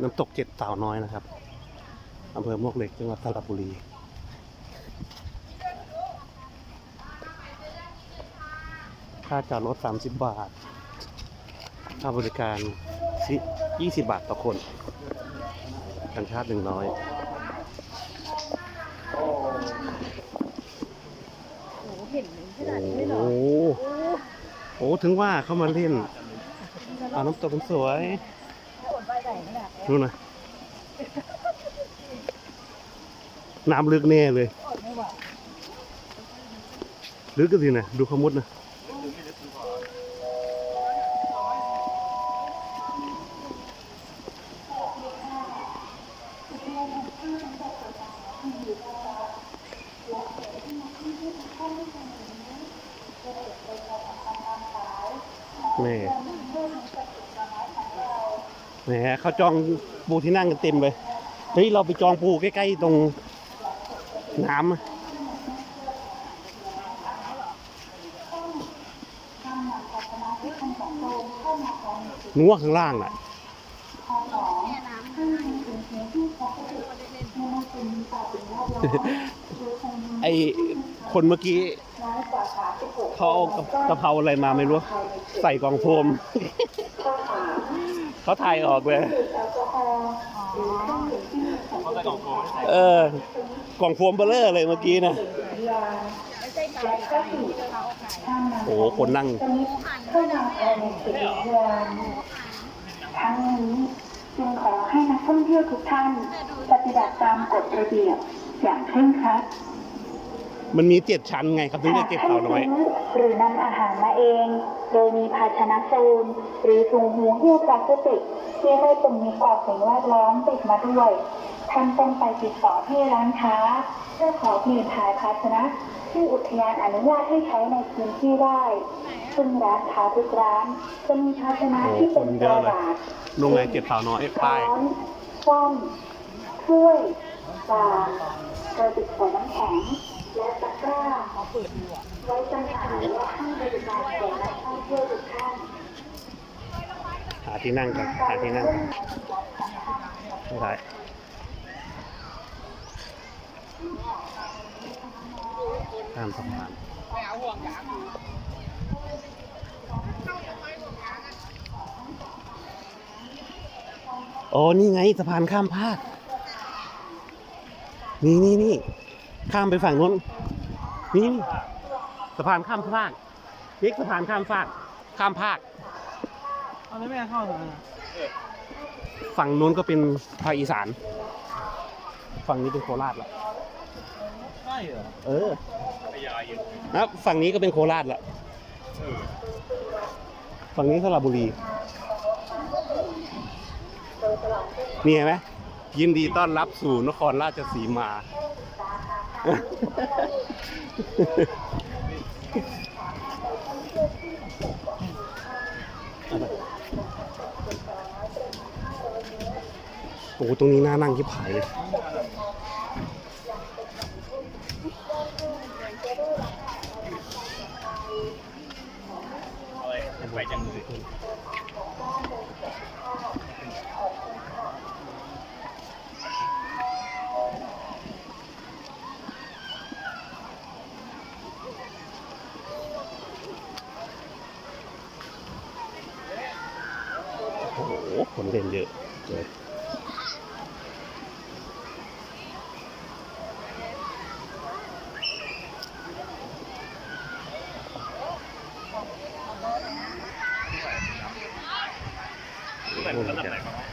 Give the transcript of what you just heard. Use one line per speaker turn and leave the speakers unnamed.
น้ำตกเจ็ดสาวน้อยนะครับอำเภอมวกเหล็กจังหวัดสระบุรีค่าจอดรถ 30 บาท ค่าบริการสิ20 บาทต่อคนสัญชาติ100
โอ้โหเห็นขนาดนี้เลยเหรอ
โอ้โห
โอ้
โอ้ถึงว่าเข้ามาเล่นเอาน้ำตกมันสวย
นขนาดนี้
ดูนะน้ำลึกแน่เลย
อดไม่ไหว
ลึกก็สินะดูขมุดนะแม่ แหมเขาจองปูที่นั่งกันเต็มเลยเฮ้ยเราไปจองปูใกล้ๆตรงน้ำอะนัวข้างล่างน่ะไอคนเมื่อกี้เขาเอากะเพราอะไรมาไม่รู้ ใส่กล่องโฟม เขาถ่ายออกเลย เออกล่องโฟมเบลเลอร์เลยเมื่อกี้นะ
ไม่ใช่ปลาไก่ที่เขาเอาไก่
โอ้โหคนนั่ง
เข้ามาภายในสิบเดือนทั้งนี้จึงขอให้นักท่องเที่ยวทุกท่าน ปฏิบัติตามกฎระเบียบอย่างเคร่งครัด
มันมีเจ็ดชั้นไงครับถึงได้เก็บเต่าน้อย
ซื้หรือนำอาหารมาเอง โดยมีภาชนะโฟมหรือถุงหูหิ้วพลาสติกที่ไม่เป็นมิตรต่อสิ่งแวดล้อมติดมาด้วยท่านต้องไปติดต่อที่ร้านค้า เพื่อขอเปลี่ยนถ่ายภาชนะที่อุทยานอนุญาตให้ใช้ในพื้นที่ได้ ซึ่งร้านค้าทุกร้านจะมีภาชนะที่เป็นกระดาษ
โรงแรมเก็บเต่าน้อยป้าย
ช้อนซ่อมถ้วยชากระติกใส่น้ำแข็งและตะ กร้า
เขาเปิดดูอะ
ไว้จำหน่ายและให้บริการแก่นักท่องเที่ยวทุกท่าน
หาที่นั่งกันหาที่นั่งกันไม่ได้ข้ามสะพานโอ้นี่ไงสะพานข้ามภาค นี่นี่นี่ข้ามไปฝั่งนู้น นี่นี่สะพานข้ามภาคเรียกสะพานข้ามภาคข้ามภาค
เอาแล้วแม่เข้าทำไม
ฝั่งนู้นก็เป็นภาคอีสาน ฝั่งนี้เป็นโคราชละ
ใช่เหรอ
เออนะฝั่งนี้ก็เป็นโคราชละฝั่งนี้สระบุรี นี่เห็นไหมยินดีต้อนรับสู่นครราชสีมา โอ้ตรงนี้น่านั่งที่ผายเลย
ไปจังเลย
โอ้โหคนเล่นเยอะเลย
แบบระดับไหนบ้าง